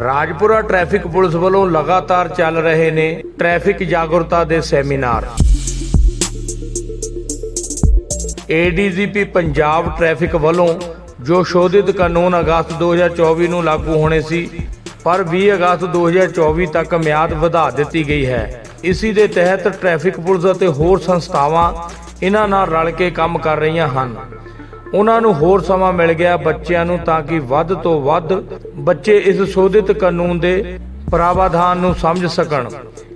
Rajpura traffic police ਵੱਲੋਂ ਲਗਾਤਾਰ ਚੱਲ ਰਹੇ ਨੇ ਟ੍ਰੈਫਿਕ ਜਾਗਰੂਕਤਾ ਦੇ ਸੈਮੀਨਾਰ। ਏਡੀਜੀਪੀ ਪੰਜਾਬ ਟ੍ਰੈਫਿਕ ਵੱਲੋਂ ਜੋ ਸ਼ੋਧਿਤ ਕਾਨੂੰਨ ਅਗਸਤ 2024 ਨੂੰ ਲਾਗੂ ਹੋਣੇ ਸੀ, ਪਰ 20 ਅਗਸਤ 2024 ਤੱਕ ਮਿਆਦ ਵਧਾ ਦਿੱਤੀ ਗਈ ਹੈ। ਇਸੀ ਦੇ ਤਹਿਤ ਟ੍ਰੈਫਿਕ ਪੁਲਿਸ ਅਤੇ ਹੋਰ ਸੰਸਥਾਵਾਂ ਇਹਨਾਂ ਨਾਲ ਰਲ ਕੇ ਕੰਮ ਕਰ ਰਹੀਆਂ ਹਨ। ਉਹਨਾਂ ਨੂੰ ਹੋਰ ਸਮਾਂ ਮਿਲ ਗਿਆ ਬੱਚਿਆਂ ਨੂੰ ਤਾਂ ਕਿ ਵੱਧ ਤੋਂ ਵੱਧ ਬੱਚੇ ਇਸ ਸੋਧਿਤ ਕਾਨੂੰਨ ਦੇ ਪ੍ਰਾਵਧਾਨ ਨੂੰ ਸਮਝ ਸਕਣ।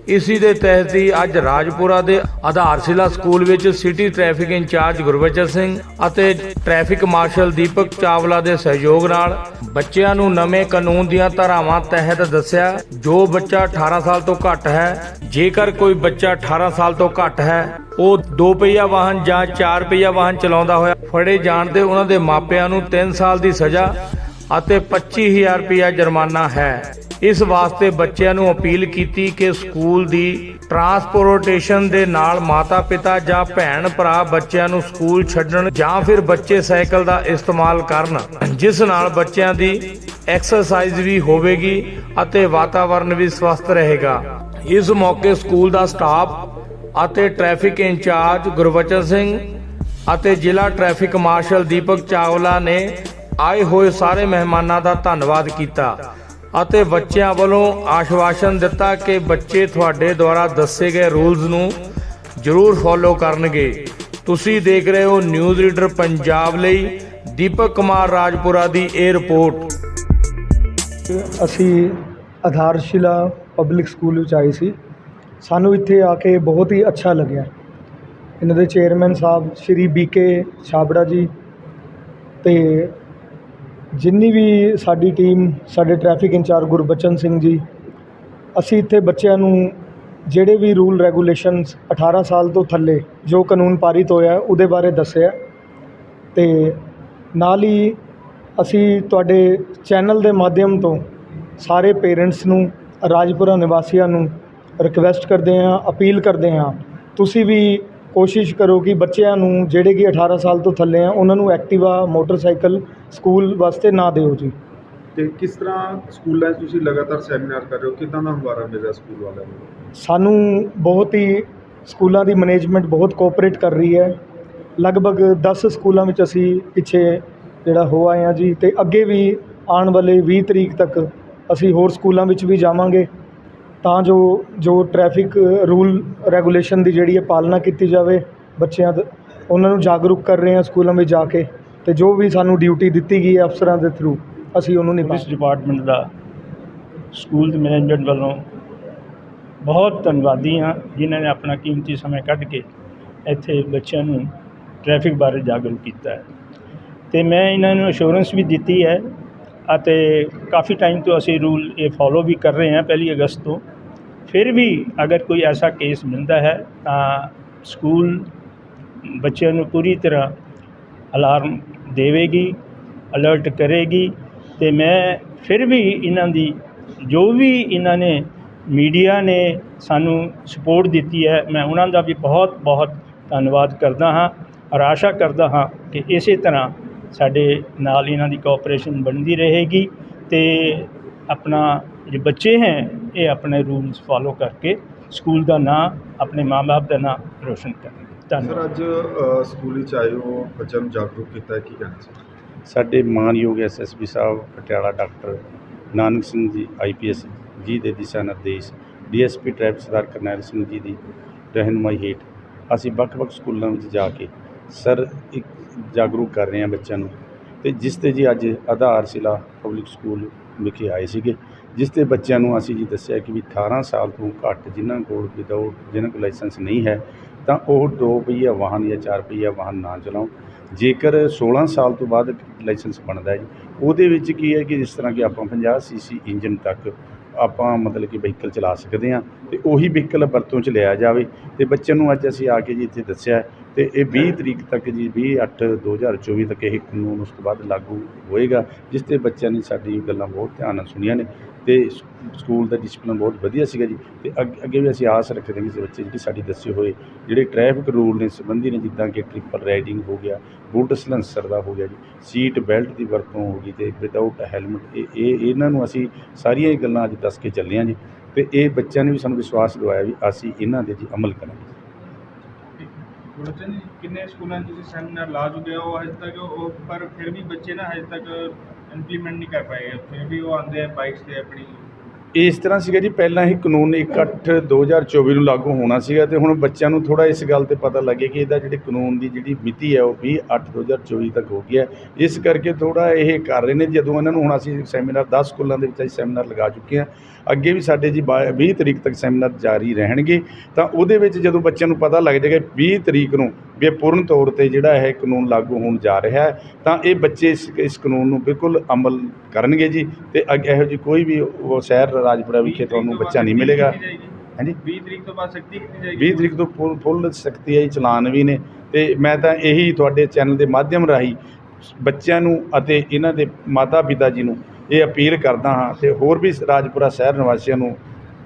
ਇਸੀ ਦੇ ਤਹਿਤ ਹੀ ਅੱਜ ਰਾਜਪੁਰਾ ਦੇ ਆਧਾਰਸ਼ਿਲਾ ਸਕੂਲ ਵਿੱਚ city traffic incharge Gurbachan Singh ਅਤੇ ਟ੍ਰੈਫਿਕ ਮਾਰਸ਼ਲ ਦੀਪਕ ਚਾਵਲਾ ਦੇ ਸਹਿਯੋਗ ਨਾਲ ਬੱਚਿਆਂ ਨੂੰ ਨਵੇਂ ਕਾਨੂੰਨ ਦੀਆਂ ਧਾਰਾਵਾਂ ਤਹਿਤ ਦੱਸਿਆ, ਜੋ ਬੱਚਾ 18 ਸਾਲ ਤੋਂ ਘੱਟ ਹੈ, ਜੇਕਰ ਕੋਈ ਬੱਚਾ 18 ਸਾਲ ਤੋਂ ਘੱਟ ਹੈ, ਉਹ ਦੋ ਪਹੀਆ ਵਾਹਨ ਜਾਂ ਚਾਰ ਪਹੀਆ ਵਾਹਨ ਚਲਾਉਂਦਾ ਹੋਇਆ ਫੜੇ ਜਾਣ ਤੇ ਉਹਨਾਂ ਦੇ ਮਾਪਿਆਂ ਨੂੰ 3 ਸਾਲ ਦੀ ਸਜ਼ਾ ਅਤੇ 25000 ਰੁਪਇਆ ਜੁਰਮਾਨਾ ਹੈ। ਇਸ ਵਾਸਤੇ ਬੱਚਿਆਂ ਨੂੰ ਅਪੀਲ ਕੀਤੀ ਕਿ ਸਕੂਲ ਦੀ ਟਰਾਂਸਪੋਰਟੇਸ਼ਨ ਦੇ ਨਾਲ ਮਾਤਾ-ਪਿਤਾ ਜਾਂ ਭੈਣ ਭਰਾ ਬੱਚਿਆਂ ਨੂੰ ਸਕੂਲ ਛੱਡਣ ਜਾਂ ਫਿਰ ਬੱਚੇ ਸਾਈਕਲ ਦਾ ਇਸਤੇਮਾਲ ਕਰਨ, ਜਿਸ ਨਾਲ ਬੱਚਿਆਂ ਦੀ ਐਕਸਰਸਾਈਜ਼ ਵੀ ਹੋਵੇਗੀ ਅਤੇ ਵਾਤਾਵਰਣ ਵੀ ਸਵਸਥ ਰਹੇਗਾ। ਇਸ ਮੌਕੇ ਸਕੂਲ ਦਾ ਸਟਾਫ ਅਤੇ ਟ੍ਰੈਫਿਕ ਇੰਚਾਰਜ ਗੁਰਵਚਨ ਸਿੰਘ ਅਤੇ ਜ਼ਿਲ੍ਹਾ ਟ੍ਰੈਫਿਕ ਮਾਰਸ਼ਲ ਦੀਪਕ ਚਾਵਲਾ ਨੇ ਆਏ ਹੋਏ ਸਾਰੇ ਮਹਿਮਾਨਾਂ ਦਾ ਧੰਨਵਾਦ ਕੀਤਾ। ਅਤੇ ਬੱਚਿਆਂ ਵੱਲੋਂ ਆਸ਼ਵਾਸਨ ਦਿੱਤਾ ਕਿ ਬੱਚੇ ਤੁਹਾਡੇ ਦੁਆਰਾ ਦੱਸੇ ਗਏ ਰੂਲਸ ਨੂੰ ਜ਼ਰੂਰ ਫੋਲੋ ਕਰਨਗੇ। ਤੁਸੀਂ ਦੇਖ ਰਹੇ ਹੋ ਨਿਊਜ਼ ਰੀਡਰ ਪੰਜਾਬ ਲਈ ਦੀਪਕ ਕੁਮਾਰ ਰਾਜਪੁਰਾ ਦੀ ਇਹ ਰਿਪੋਰਟ। ਅਸੀਂ ਆਧਾਰਸ਼ਿਲਾ ਪਬਲਿਕ ਸਕੂਲ ਵਿੱਚ ਆਏ ਸੀ। ਸਾਨੂੰ ਇੱਥੇ ਆ ਕੇ ਬਹੁਤ ਹੀ ਅੱਛਾ ਲੱਗਿਆ। ਇਹਨਾਂ ਦੇ ਚੇਅਰਮੈਨ ਸਾਹਿਬ ਸ਼੍ਰੀ ਬੀਕੇ ਛਾਬੜਾ ਜੀ ਤੇ ਜਿੰਨੀ ਵੀ ਸਾਡੀ ਟੀਮ, ਸਾਡੇ ਟਰੈਫਿਕ ਇੰਚਾਰਜ ਗੁਰਬਚਨ ਸਿੰਘ ਜੀ, ਅਸੀਂ ਇੱਥੇ ਬੱਚਿਆਂ ਨੂੰ ਜਿਹੜੇ ਵੀ ਰੂਲ ਰੈਗੂਲੇਸ਼ਨਸ 18 ਸਾਲ ਤੋਂ ਥੱਲੇ ਜੋ ਕਾਨੂੰਨ ਪਾਰਿਤ ਹੋਇਆ, ਉਹਦੇ ਬਾਰੇ ਦੱਸਿਆ। ਤੇ ਨਾਲ ਹੀ ਅਸੀਂ ਤੁਹਾਡੇ ਚੈਨਲ ਦੇ ਮਾਧਿਅਮ ਤੋਂ ਸਾਰੇ ਪੇਰੈਂਟਸ ਨੂੰ, ਰਾਜਪੁਰਾ ਨਿਵਾਸੀਆਂ ਨੂੰ ਰਿਕਵੈਸਟ ਕਰਦੇ ਹਾਂ, ਅਪੀਲ ਕਰਦੇ ਹਾਂ, ਤੁਸੀਂ ਵੀ ਕੋਸ਼ਿਸ਼ ਕਰੋ ਕਿ ਬੱਚਿਆਂ ਨੂੰ ਜਿਹੜੇ ਕਿ 18 ਸਾਲ ਤੋਂ ਥੱਲੇ ਆ ਉਹਨਾਂ ਨੂੰ ਐਕਟਿਵਾ ਮੋਟਰਸਾਈਕਲ ਸਕੂਲ ਵਾਸਤੇ ਨਾ ਦਿਓ ਜੀ। ਤੇ ਕਿਸ ਤਰ੍ਹਾਂ ਸਕੂਲਾਂ 'ਚ ਤੁਸੀਂ ਲਗਾਤਾਰ ਸੈਮੀਨਾਰ ਕਰ ਰਹੇ ਹੋ? ਕਿਦਾਂ ਦਾ ਹੁੰਗਾਰਾ ਮਿਲ ਰਿਹਾ ਸਕੂਲ ਵਾਲਿਆਂ ਨੂੰ? ਸਾਨੂੰ ਬਹੁਤ ਹੀ ਸਕੂਲਾਂ ਦੀ ਮੈਨੇਜਮੈਂਟ ਬਹੁਤ ਕੋਆਪਰੇਟ ਕਰ ਰਹੀ ਹੈ। ਲਗਭਗ 10 ਸਕੂਲਾਂ ਵਿੱਚ ਅਸੀਂ ਪਿੱਛੇ ਜਿਹੜਾ ਹੋ ਆਏ ਹਾਂ ਜੀ ਤੇ ਅੱਗੇ ਵੀ ਆਉਣ ਵਾਲੇ 20 ਤਰੀਕ ਤੱਕ ਅਸੀਂ ਹੋਰ ਸਕੂਲਾਂ ਵਿੱਚ ਵੀ ਜਾਵਾਂਗੇ। ਤਾਂ ਜੋ ਜੋ ਟ੍ਰੈਫਿਕ ਰੂਲ ਰੈਗੂਲੇਸ਼ਨ ਦੀ ਜਿਹੜੀ ਹੈ ਪਾਲਣਾ ਕੀਤੀ ਜਾਵੇ ਬੱਚਿਆਂ ਦਾ, ਉਹਨਾਂ ਨੂੰ ਜਾਗਰੂਕ ਕਰ ਰਹੇ ਹਾਂ ਸਕੂਲਾਂ ਵਿੱਚ ਜਾ ਕੇ ਅਤੇ ਜੋ ਵੀ ਸਾਨੂੰ ਡਿਊਟੀ ਦਿੱਤੀ ਗਈ ਹੈ ਅਫਸਰਾਂ ਦੇ ਥਰੂ ਅਸੀਂ ਉਹਨੂੰ ਨਿਭਾ ਪੁਲਿਸ ਡਿਪਾਰਟਮੈਂਟ ਦਾ ਸਕੂਲ ਦੇ ਮੈਨੇਜਮੈਂਟ ਵੱਲੋਂ ਬਹੁਤ ਧੰਨਵਾਦੀ ਹਾਂ ਜਿਨ੍ਹਾਂ ਨੇ ਆਪਣਾ ਕੀਮਤੀ ਸਮਾਂ ਕੱਢ ਕੇ ਇੱਥੇ ਬੱਚਿਆਂ ਨੂੰ ਟ੍ਰੈਫਿਕ ਬਾਰੇ ਜਾਗਰੂਕ ਕੀਤਾ ਹੈ। ਤੇ ਮੈਂ ਇਹਨਾਂ ਨੂੰ ਅਸ਼ੋਰੈਂਸ ਵੀ ਦਿੱਤੀ ਹੈ ਅਤੇ ਕਾਫੀ ਟਾਈਮ ਤੋਂ ਅਸੀਂ ਰੂਲ ਇਹ ਫੋਲੋ ਵੀ ਕਰ ਰਹੇ ਹਾਂ, ਪਹਿਲੀ ਅਗਸਤ ਤੋਂ। ਫਿਰ ਵੀ ਅਗਰ ਕੋਈ ਐਸਾ ਕੇਸ ਮਿਲਦਾ ਹੈ, ਤਾਂ ਸਕੂਲ ਬੱਚਿਆਂ ਨੂੰ ਪੂਰੀ ਤਰ੍ਹਾਂ ਅਲਾਰਮ ਦੇਵੇਗੀ, ਅਲਰਟ ਕਰੇਗੀ ਅਤੇ ਮੈਂ ਫਿਰ ਵੀ ਇਹਨਾਂ ਦੀ, ਜੋ ਵੀ ਇਹਨਾਂ ਨੇ ਮੀਡੀਆ ਨੇ ਸਾਨੂੰ ਸਪੋਰਟ ਦਿੱਤੀ ਹੈ, ਮੈਂ ਉਹਨਾਂ ਦਾ ਵੀ ਬਹੁਤ ਬਹੁਤ ਧੰਨਵਾਦ ਕਰਦਾ ਹਾਂ ਔਰ ਆਸ਼ਾ ਕਰਦਾ ਹਾਂ ਕਿ ਇਸੇ ਤਰ੍ਹਾਂ ਸਾਡੇ ਨਾਲ ਇਹਨਾਂ ਦੀ ਕੋਆਪਰੇਸ਼ਨ ਬਣਦੀ ਰਹੇਗੀ ਅਤੇ ਆਪਣਾ ਜੋ ਬੱਚੇ ਹੈ ਇਹ ਆਪਣੇ ਰੂਲਸ ਫਾਲੋ ਕਰਕੇ ਸਕੂਲ ਦਾ ਨਾਂ ਆਪਣੇ ਮਾਂ-ਬਾਪ ਦਾ ਨਾਂ ਰੋਸ਼ਨ ਕਰਨਗੇ। ਸਰ ਧੰਨਵਾਦ ਅੱਜ ਅ, ਸਕੂਲ ਵਿੱਚ ਆਏ ਹੋ ਬੱਚਿਆਂ ਨੂੰ ਜਾਗਰੂਕ ਕੀਤਾ ਹੈ, ਕੀ ਕਹਿਣਾ ਚਾਹੁੰਦੇ ਸਾਡੇ ਮਾਨਯੋਗ ਐਸਐਸਪੀ ਸਾਹਿਬ ਪਟਿਆਲਾ ਡਾਕਟਰ ਨਾਨਕ ਸਿੰਘ ਜੀ ਆਈਪੀਐਸ ਜੀ ਦੇ ਦਿਸ਼ਾ ਨਿਰਦੇਸ਼ ਡੀਐਸਪੀ ਟ੍ਰੈਫਿਕ ਸਰਦਾਰ ਕਰਨੈਲ ਸਿੰਘ ਜੀ ਦੀ ਰਹਿਨੁਮਾਈ ਹੇਠ ਅਸੀਂ ਵੱਖ-ਵੱਖ ਸਕੂਲਾਂ ਵਿੱਚ ਜਾ ਕੇ ਸਰ ਇੱਕ ਜਾਗਰੂਕ ਕਰ ਰਹੇ ਹਾਂ ਬੱਚਿਆਂ ਨੂੰ। ਤੇ ਜਿਸ ਤੇ ਜੀ ਅੱਜ ਆਧਾਰ ਸ਼ਿਲਾ ਪਬਲਿਕ ਸਕੂਲ ਵਿਖੇ ਆਏ ਸੀਗੇ। ਜਿਸ ਤੇ ਬੱਚਿਆਂ ਨੂੰ ਅਸੀਂ ਜੀ ਦੱਸਿਆ ਕਿ ਵੀ 18 ਸਾਲ ਤੋਂ ਘੱਟ ਜਿਨ੍ਹਾਂ ਕੋਲ ਵਿਦਆਊਟ ਜਿਨ੍ਹਾਂ ਕੋਲ ਲਾਇਸੈਂਸ ਨਹੀਂ ਹੈ, ਤਾਂ ਉਹ ਦੋ ਪਹੀਆ ਵਾਹਨ ਜਾਂ ਚਾਰ ਪਹੀਆ ਵਾਹਨ ਨਾ ਚਲਾਉਣ। ਜੇਕਰ 16 ਸਾਲ ਤੋਂ ਬਾਅਦ ਲਾਇਸੈਂਸ ਬਣਦਾ ਹੈ ਉਹਦੇ ਵਿੱਚ ਕੀ ਹੈ ਕਿ ਜਿਸ ਤਰ੍ਹਾਂ ਕਿ ਆਪਾਂ 50 ਸੀਸੀ ਇੰਜਨ ਤੱਕ ਆਪਾਂ ਮਤਲਬ ਕਿ ਵਹੀਕਲ ਚਲਾ ਸਕਦੇ ਹਾਂ ਤੇ ਉਹੀ ਵਹੀਕਲ ਵਰਤੋਂ ਚ ਲਿਆ ਜਾਵੇ। ਤੇ ਬੱਚਿਆਂ ਨੂੰ ਅੱਜ ਅਸੀਂ ਆ ਕੇ ਜੀ ਇੱਥੇ ਦੱਸਿਆ ਤੇ ਇਹ 20 ਤਰੀਕ ਤੱਕ ਜੀ 20 8 2024 ਤੱਕ ਇਹ ਕਾਨੂੰਨ ਉਸ ਤੋਂ ਬਾਅਦ ਲਾਗੂ ਹੋਏਗਾ, ਜਿਸ ਤੇ ਬੱਚਿਆਂ ਨੇ ਸਾਡੀ ਗੱਲਾਂ ਬਹੁਤ ਧਿਆਨ ਨਾਲ ਸੁਣੀਆਂ ਨੇ ਤੇ ਸਕੂਲ ਦਾ ਡਿਸਪਲਿਨ ਬਹੁਤ ਵਧੀਆ ਸੀਗਾ ਜੀ ਤੇ ਅੱਗੇ ਅੱਗੇ ਵੀ ਅਸੀਂ ਆਸ ਰੱਖਦੇ ਹਾਂ ਕਿ ਬੱਚੇ ਜਿਹੜੀ ਸਾਡੀ ਦੱਸੇ ਹੋਏ ਜਿਹੜੇ ਟ੍ਰੈਫਿਕ ਰੂਲ ਨੇ ਸੰਬੰਧੀ ਨੇ, ਜਿੱਦਾਂ ਕਿ ਟ੍ਰਿਪਲ ਰਾਈਡਿੰਗ ਹੋ ਗਿਆ, ਬੂਟ ਸਲੈਂਸਰ ਦਾ ਹੋ ਗਿਆ ਜੀ ਸੀਟ ਬੈਲਟ ਦੀ ਵਰਤੋਂ ਹੋ ਗਈ ਤੇ ਵਿਦਆਊਟ ਹੈਲਮਟ ਇਹ ਇਹ, ਇਹਨਾਂ ਨੂੰ ਅਸੀਂ ਸਾਰੀਆਂ ਹੀ ਗੱਲਾਂ ਅੱਜ ਦੱਸ ਕੇ ਚੱਲੇ ਹਾਂ ਜੀ ਤੇ ਇਹ ਬੱਚਿਆਂ ਨੇ ਵੀ ਸਾਨੂੰ ਵਿਸ਼ਵਾਸ ਦਿਵਾਇਆ ਵੀ ਅਸੀਂ ਇਹਨਾਂ ਦੇ ਜੀ ਅਮਲ ਕਰਾਂਗੇ। ਗੁਰਚਨ ਜੀ ਕਿੰਨੇ ਸਕੂਲਾਂ 'ਚ ਤੁਸੀਂ ਸੈਮੀਨਾਰ ਲਾ ਚੁੱਕੇ ਹੋ ਹਜੇ ਤੱਕ ਉਹ, ਪਰ ਫਿਰ ਵੀ ਬੱਚੇ ਨਾ ਹਜੇ ਤੱਕ ਇੰਪਲੀਮੈਂਟ ਨਹੀਂ ਕਰ ਪਾਏ, ਫਿਰ ਵੀ ਉਹ ਆਉਂਦੇ ਆ ਬਾਈਕਸ ਤੇ ਆਪਣੀ ਇਸ ਤਰ੍ਹਾਂ ਸੀਗਾ ਜੀ, ਪਹਿਲਾਂ ਹੀ ਕਾਨੂੰਨ 1 2024 ਨੂੰ ਲਾਗੂ ਹੋਣਾ ਸੀਗਾ ਤੇ ਹੁਣ ਬੱਚਿਆਂ ਨੂੰ ਥੋੜਾ ਇਸ ਗੱਲ ਤੇ ਪਤਾ ਲੱਗੇ ਕਿ ਇਹਦਾ ਜਿਹੜੇ ਕਾਨੂੰਨ ਦੀ ਜਿਹੜੀ ਮਿਤੀ ਹੈ ਉਹ 20 8 2024 ਤੱਕ ਹੋ ਗਈ ਹੈ। ਇਸ ਕਰਕੇ ਥੋੜਾ ਇਹ ਕਰ ਰਹੇ ਨੇ, ਜਦੋਂ ਇਹਨਾਂ ਨੂੰ ਹੁਣ ਅਸੀਂ ਸੈਮੀਨਾਰ 10 ਸਕੂਲਾਂ ਦੇ ਵਿੱਚ ਅਸੀਂ ਸੈਮੀਨਾਰ ਲਗਾ ਚੁੱਕੇ ਹਾਂ, ਅੱਗੇ ਵੀ ਸਾਡੇ ਜੀ ਬਾ- 20 ਤਰੀਕ ਤੱਕ ਸੈਮੀਨਾਰ ਜਾਰੀ ਰਹਿਣਗੇ। ਤਾਂ ਉਹਦੇ ਵਿੱਚ ਜਦੋਂ ਬੱਚਿਆਂ ਨੂੰ ਪਤਾ ਲੱਗ ਜਾਏਗਾ 20 ਤਰੀਕ ਨੂੰ ਵੀ ਪੂਰਨ ਤੌਰ ਤੇ ਜਿਹੜਾ ਇਹ ਕਾਨੂੰਨ ਲਾਗੂ ਹੋਣ ਜਾ ਰਿਹਾ ਹੈ ਤਾਂ ਇਹ ਬੱਚੇ ਇਸ ਇਸ ਕਾਨੂੰਨ ਨੂੰ ਬਿਲਕੁਲ ਅਮਲ ਕਰਨਗੇ ਜੀ ਤੇ ਅੱਗੇ ਇਹੋ ਜਿਹੀ ਕੋਈ ਵੀ ਉਹ ਸ਼ਹਿਰ ਰਾਜਪੁਰਾ ਵਿਖੇ ਤੁਹਾਨੂੰ ਬੱਚਾ ਨਹੀਂ ਮਿਲੇਗਾ। ਹਾਂਜੀ? 20 ਤਰੀਕ ਤੋਂ ਬਾਅਦ ਸਖਤੀ ਕੀਤੀ ਜਾਏਗੀ? 20 ਤਰੀਕ ਤੋਂ ਫੁੱਲ ਫੁੱਲ ਸਖਤੀ ਆਈ ਚਲਾਨ ਵੀ ਨੇ ਤੇ ਮੈਂ ਤਾਂ ਇਹੀ ਤੁਹਾਡੇ ਚੈਨਲ ਦੇ ਮਾਧਿਅਮ ਰਾਹੀਂ ਬੱਚਿਆਂ ਨੂੰ ਅਤੇ ਇਹਨਾਂ ਦੇ ਮਾਤਾ ਪਿਤਾ ਜੀ ਨੂੰ ਇਹ ਅਪੀਲ ਕਰਦਾ ਹਾਂ ਤੇ ਹੋਰ ਵੀ ਰਾਜਪੁਰਾ ਸ਼ਹਿਰ ਨਿਵਾਸੀਆਂ ਨੂੰ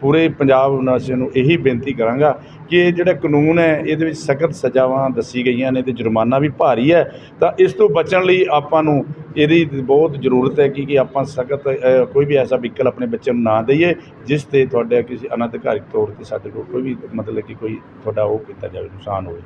ਪੂਰੇ ਪੰਜਾਬ ਨਿਵਾਸੀਆਂ ਨੂੰ ਇਹੀ ਬੇਨਤੀ ਕਰਾਂਗਾ ਕਿ ਇਹ ਜਿਹੜਾ ਕਾਨੂੰਨ ਹੈ, ਇਹਦੇ ਵਿੱਚ ਸਖਤ ਸਜ਼ਾਵਾਂ ਦੱਸੀ ਗਈਆਂ ਨੇ ਤੇ ਜੁਰਮਾਨਾ ਵੀ ਭਾਰੀ ਹੈ। ਤਾਂ ਇਸ ਤੋਂ ਬਚਣ ਲਈ ਆਪਾਂ ਨੂੰ ਇਹਦੀ ਬਹੁਤ ਜ਼ਰੂਰਤ ਹੈ ਕਿ ਕਿ ਆਪਾਂ ਸਖਤ ਕੋਈ ਵੀ ਐਸਾ ਵਹੀਕਲ ਆਪਣੇ ਬੱਚੇ ਨੂੰ ਨਾ ਦਈਏ, ਜਿਸ ਤੇ ਤੁਹਾਡੇ ਕਿਸੇ ਅਨਧਿਕਾਰਿਤ ਤੌਰ ਤੇ ਸਾਡੇ ਕੋਲ ਕੋਈ ਵੀ ਮਤਲਬ ਕਿ ਕੋਈ ਤੁਹਾਡਾ ਉਹ ਕੀਤਾ ਜਾਵੇ, ਨੁਕਸਾਨ ਹੋਵੇ।